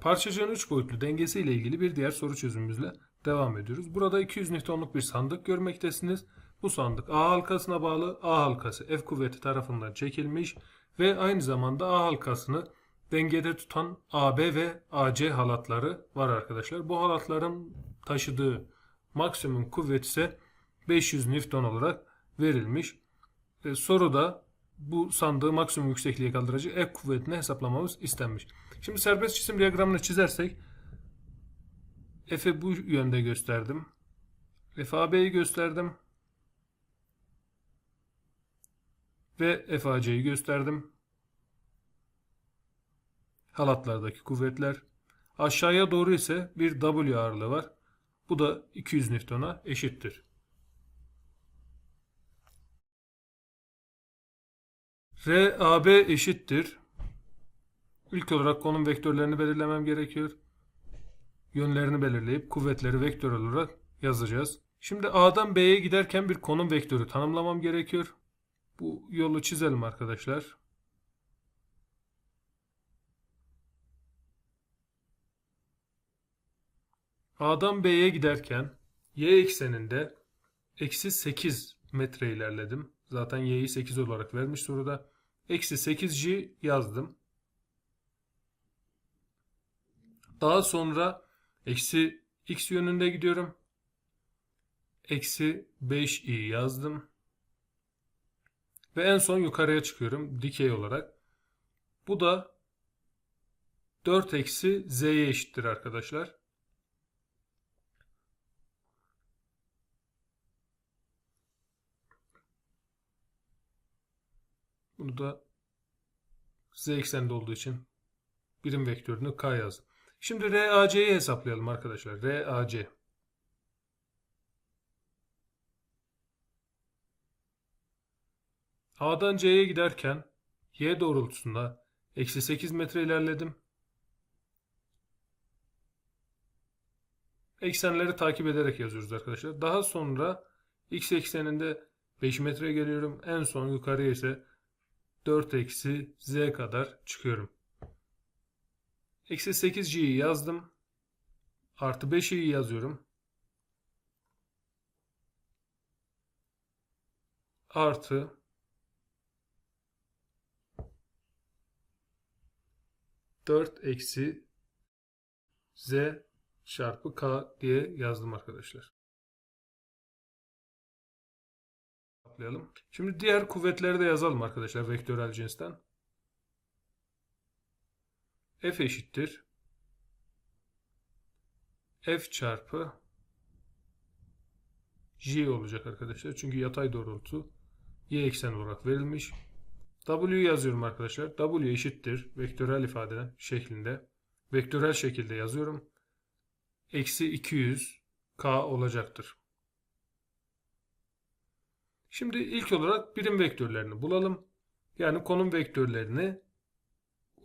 Parçacığın 3 boyutlu dengesi ile ilgili bir diğer soru çözümümüzle devam ediyoruz. Burada 200 Newton'luk bir sandık görmektesiniz. Bu sandık A halkasına bağlı. A halkası F kuvveti tarafından çekilmiş ve aynı zamanda A halkasını dengede tutan AB ve AC halatları var arkadaşlar. Bu halatların taşıdığı maksimum kuvvet ise 500 Newton olarak verilmiş. E, soruda bu sandığı maksimum yüksekliğe kaldırıcı F kuvvetini hesaplamamız istenmiş. Şimdi serbest cisim diyagramını çizersek F'i bu yönde gösterdim. FAB'yi gösterdim. Ve FAC'yi gösterdim. Halatlardaki kuvvetler. Aşağıya doğru ise bir W ağırlığı var. Bu da 200 Newton'a eşittir. RAB eşittir. İlk olarak konum vektörlerini belirlemem gerekiyor. Yönlerini belirleyip kuvvetleri vektör olarak yazacağız. Şimdi A'dan B'ye giderken bir konum vektörü tanımlamam gerekiyor. Bu yolu çizelim arkadaşlar. A'dan B'ye giderken y ekseninde eksi 8 metre ilerledim. Zaten y'yi 8 olarak vermiş soruda. Eksi 8g yazdım. Daha sonra eksi x yönünde gidiyorum. Eksi 5i yazdım. Ve en son yukarıya çıkıyorum dikey olarak. Bu da 4 eksi z'ye eşittir arkadaşlar. Bunu da z eksende olduğu için birim vektörünü k yazdım. Şimdi RAC'yi hesaplayalım arkadaşlar. RAC. A'dan C'ye giderken Y doğrultusunda eksi 8 metre ilerledim. Eksenleri takip ederek yazıyoruz arkadaşlar. Daha sonra X ekseninde 5 metre geliyorum. En son yukarıya ise 4 eksi Z kadar çıkıyorum. Eksi 8c'yi yazdım. Artı 5'i yazıyorum. Artı dört eksi z çarpı k diye yazdım arkadaşlar. Şimdi diğer kuvvetleri de yazalım arkadaşlar vektörel cinsten. F eşittir. F çarpı J olacak arkadaşlar. Çünkü yatay doğrultu y eksen olarak verilmiş. W yazıyorum arkadaşlar. W eşittir. Vektörel ifade şeklinde. Vektörel şekilde yazıyorum. Eksi 200 K olacaktır. Şimdi ilk olarak birim vektörlerini bulalım. Yani konum vektörlerini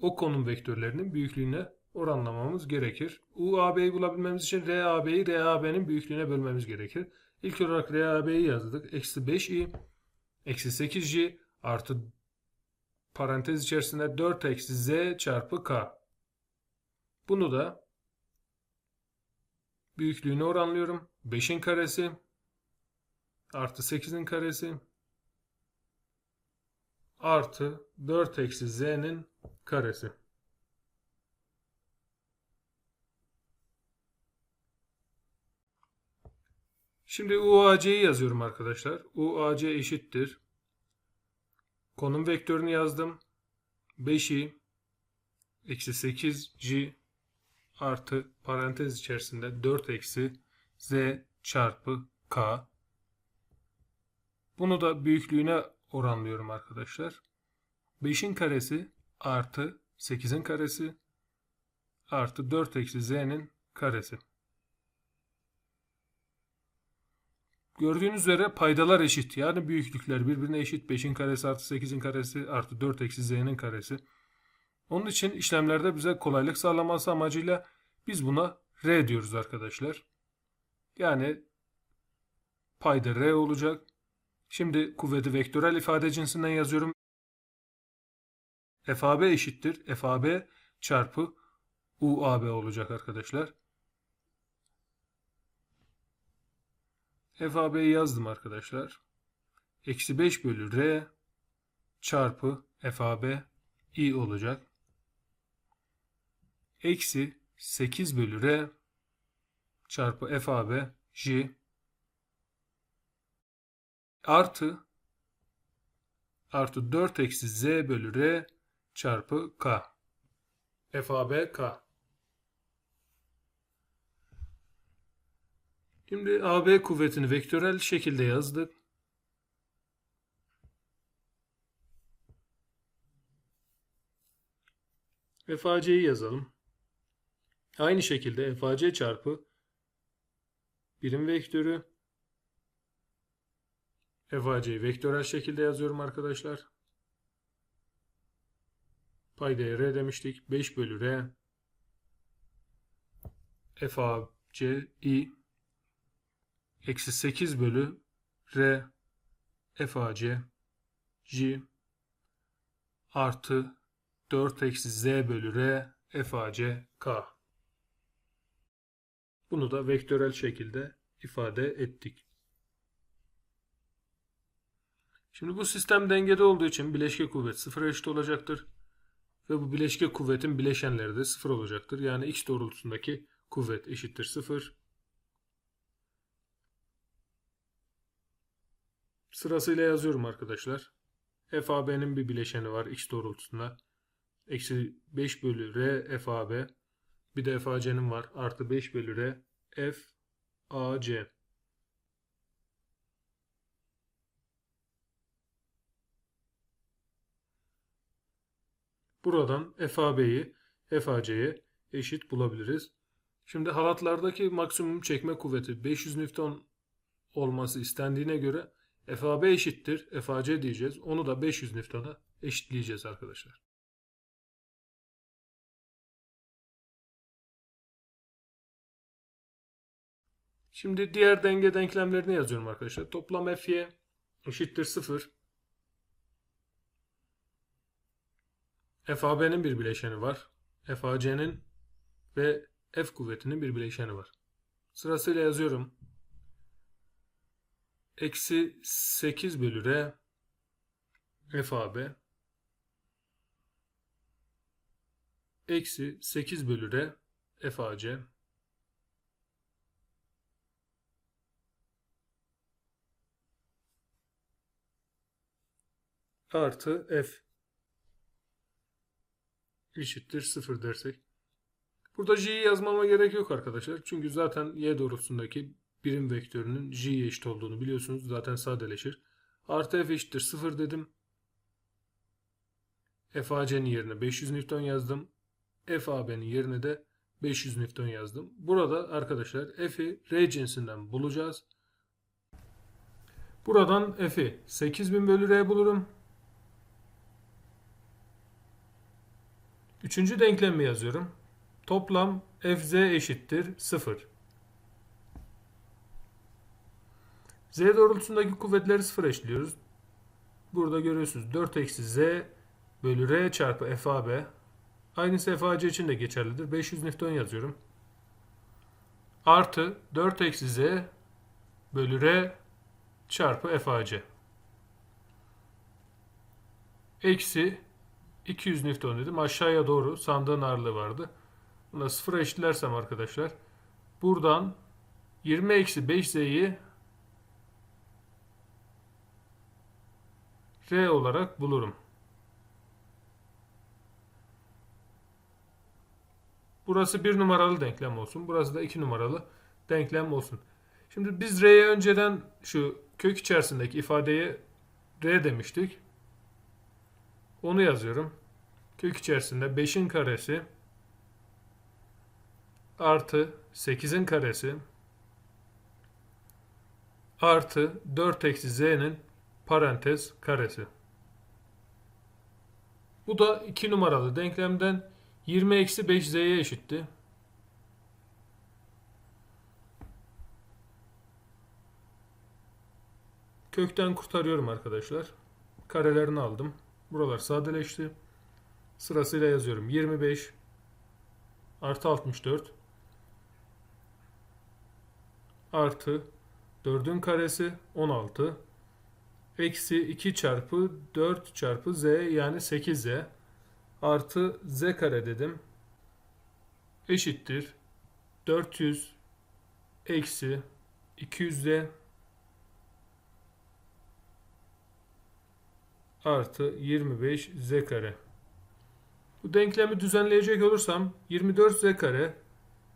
o konum vektörlerinin büyüklüğüne oranlamamız gerekir. UAB'yi bulabilmemiz için RAB'yi RAB'nin büyüklüğüne bölmemiz gerekir. İlk olarak RAB'yi yazdık. Eksi 5i eksi 8j artı parantez içerisinde 4 eksi z çarpı k. Bunu da büyüklüğüne oranlıyorum. 5'in karesi artı 8'in karesi artı 4 eksi z'nin karesi. Şimdi UAC'yi yazıyorum arkadaşlar. UAC eşittir. Konum vektörünü yazdım. 5i eksi 8g artı parantez içerisinde 4 eksi z çarpı k. Bunu da büyüklüğüne oranlıyorum arkadaşlar. 5'in karesi artı 8'in karesi artı 4 eksi z'nin karesi. Gördüğünüz üzere paydalar eşit. Yani büyüklükler birbirine eşit. 5'in karesi artı 8'in karesi artı 4 eksi z'nin karesi. Onun için işlemlerde bize kolaylık sağlaması amacıyla biz buna r diyoruz arkadaşlar. Yani payda r olacak. Şimdi kuvveti vektörel ifade cinsinden yazıyorum. FAB eşittir. FAB çarpı UAB olacak arkadaşlar. FAB'yi yazdım arkadaşlar. Eksi 5 bölü R çarpı FAB i olacak. Eksi 8 bölü R çarpı FAB J artı artı 4 eksi Z bölü R çarpı K. FAB K. Şimdi AB kuvvetini vektörel şekilde yazdık. FAC'yi yazalım. Aynı şekilde FAC çarpı birim vektörü FAC'yi vektörel şekilde yazıyorum arkadaşlar. Paydaya R demiştik. 5 bölü R FAC i eksi 8 bölü R FAC J artı 4 eksi Z bölü R FAC K. Bunu da vektörel şekilde ifade ettik. Şimdi bu sistem dengede olduğu için bileşke kuvvet sıfıra eşit olacaktır. Ve bu bileşke kuvvetin bileşenleri de sıfır olacaktır. Yani x doğrultusundaki kuvvet eşittir sıfır. Sırasıyla yazıyorum arkadaşlar. FAB'nin bir bileşeni var x doğrultusunda. Eksi 5 bölü R FAB. Bir de FAC'nin var. Artı 5 bölü R FAC. Buradan FAB'yi FAC'ye eşit bulabiliriz. Şimdi halatlardaki maksimum çekme kuvveti 500 Newton olması istendiğine göre FAB eşittir FAC diyeceğiz. Onu da 500 Newton'a eşitleyeceğiz arkadaşlar. Şimdi diğer denge denklemlerini yazıyorum arkadaşlar. Toplam Fy eşittir 0. FAB'nin bir bileşeni var. FAC'nin ve F kuvvetinin bir bileşeni var. Sırasıyla yazıyorum. Eksi 8 bölü R FAB eksi 8 bölü R FAC artı F eşittir 0 dersek. Burada j'yi yazmama gerek yok arkadaşlar. Çünkü zaten y doğrultusundaki birim vektörünün j'ye eşit olduğunu biliyorsunuz. Zaten sadeleşir. Artı f eşittir 0 dedim. FAC'nin yerine 500 Newton yazdım. FAB'nin yerine de 500 Newton yazdım. Burada arkadaşlar F'i R cinsinden bulacağız. Buradan F'i 8000 bölü R bulurum. Üçüncü denklemi yazıyorum. Toplam Fz eşittir 0. Z doğrultusundaki kuvvetleri 0 eşliyoruz. Burada görüyorsunuz 4 eksi Z bölü R çarpı FAB. Aynısı FAC için de geçerlidir. 500 Newton yazıyorum. Artı 4 eksi Z bölü R çarpı FAC. Eksi 200 Newton dedim. Aşağıya doğru sandığın ağırlığı vardı. Buna sıfıra eşitlersem arkadaşlar. Buradan 20 eksi 5Z'yi R olarak bulurum. Burası bir numaralı denklem olsun. Burası da iki numaralı denklem olsun. Şimdi biz R'ye önceden şu kök içerisindeki ifadeye R demiştik. Onu yazıyorum. Kök içerisinde 5'in karesi artı 8'in karesi artı 4 eksi z'nin parantez karesi. Bu da 2 numaralı denklemden 20 eksi 5z'ye eşitti. Kökten kurtarıyorum arkadaşlar. Karelerini aldım. Buralar sadeleşti. Sırasıyla yazıyorum. 25 artı 64 artı 4'ün karesi 16 eksi 2 çarpı 4 çarpı z yani 8z artı z kare dedim eşittir 400 eksi 200z artı 25 z kare. Bu denklemi düzenleyecek olursam 24 z kare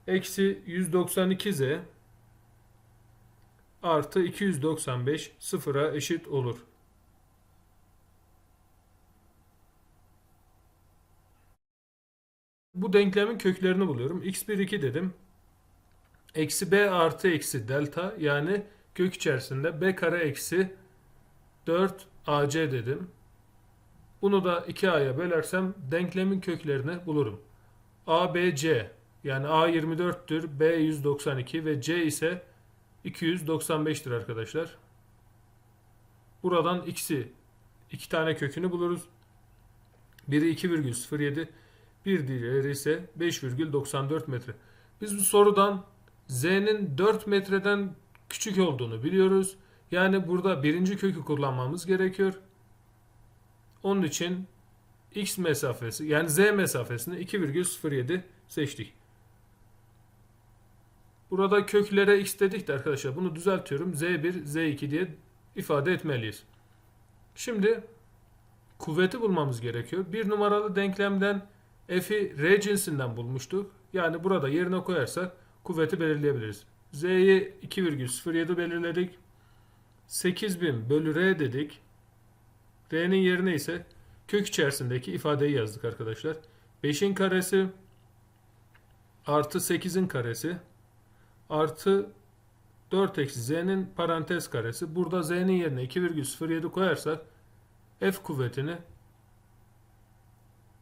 eksi 192 z artı 295 sıfıra eşit olur. Bu denklemin köklerini buluyorum. x1 2 dedim. Eksi b artı eksi delta yani kök içerisinde b kare eksi 4 ac dedim. Bunu da 2a'ya bölersem denklemin köklerini bulurum. a, b, c yani a 24'tür, b 192 ve c ise 295'tir arkadaşlar. Buradan x'i iki tane kökünü buluruz. Biri 2,07, bir diğeri ise 5,94 metre. Biz bu sorudan z'nin 4 metreden küçük olduğunu biliyoruz. Yani burada birinci kökü kullanmamız gerekiyor. Onun için x mesafesi yani z mesafesini 2,07 seçtik. Burada köklere x dedik de arkadaşlar bunu düzeltiyorum. z1, z2 diye ifade etmeliyiz. Şimdi kuvveti bulmamız gerekiyor. Bir numaralı denklemden f'i r cinsinden bulmuştuk. Yani burada yerine koyarsak kuvveti belirleyebiliriz. z'yi 2,07 belirledik. 8000 bölü r dedik. R'nin yerine ise kök içerisindeki ifadeyi yazdık arkadaşlar. 5'in karesi artı 8'in karesi artı 4 eksi z'nin parantez karesi. Burada z'nin yerine 2,07 koyarsak F kuvvetini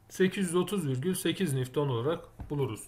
830,8 Newton olarak buluruz.